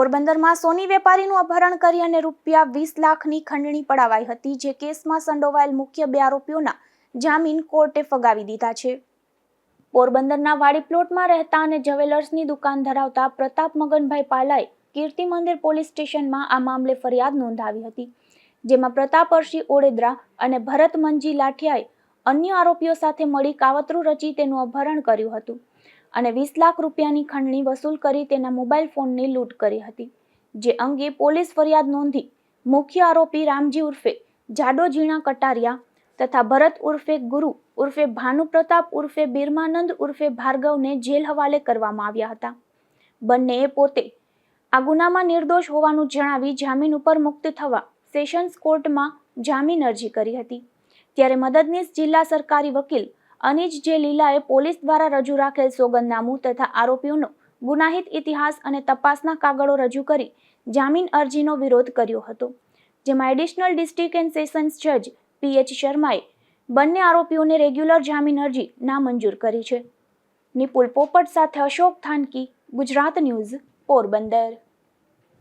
પોરબંદરમાં સોની વેપારીનું અપહરણ કરી અને રૂપિયા વીસ લાખની ખંડણી પડાવાઈ હતી, જે કેસમાં સંડોવાયેલ મુખ્ય બે આરોપીઓના જામીન કોર્ટે ફગાવી દીધા છે. પોરબંદરના વાડી પ્લોટમાં રહેતા અને જ્વેલર્સની દુકાન ધરાવતા પ્રતાપ મગનભાઈ પાલાએ કીર્તિ મંદિર પોલીસ સ્ટેશનમાં આ મામલે ફરિયાદ નોંધાવી હતી, જેમાં પ્રતાપ અર્ષી ઓડેદરા અને ભરત મંજી લાઠિયાએ અન્ય આરોપીઓ સાથે મળી કાવતરું રચી તેનું અપહરણ કર્યું હતું. અને વીસ લાખ રૂપિયાની ખંડણી વસૂલ કરી તેના મોબાઈલ ફોનની લૂંટ કરી હતી. જે અંગે પોલીસ ફરિયાદ નોંધી મુખ્ય આરોપી રામજી ઉર્ફે જાડો ઝીણા કટારિયા તથા ભરત ઉર્ફે ગુરુ ઉર્ફે ભાનુ પ્રતાપ ઉર્ફે બિરમાનંદ ઉર્ફે ભાર્ગવને જેલ હવાલે કરવામાં આવ્યા હતા. બંનેએ પોતે આ ગુનામાં નિર્દોષ હોવાનું જણાવી જામીન ઉપર મુક્ત થવા સેશન્સ કોર્ટમાં જામીન અરજી કરી હતી. ત્યારે મદદનીશ જિલ્લા સરકારી વકીલ અનિજ જે લીલાએ પોલીસ દ્વારા રજૂ રાખેલ સોગંદનામું તથા આરોપીઓનો ગુનાહિત ઇતિહાસ અને તપાસના કાગળો રજૂ કરી જામીન અરજીનો વિરોધ કર્યો હતો, જેમાં એડિશનલ ડિસ્ટ્રિક્ટ એન્ડ સેશન્સ જજ પીએચ શર્માએ બંને આરોપીઓને રેગ્યુલર જામીન અરજી નામંજૂર કરી છે. નિપુલ પોપટ સાથે અશોક થાનકી, ગુજરાત ન્યૂઝ, પોરબંદર.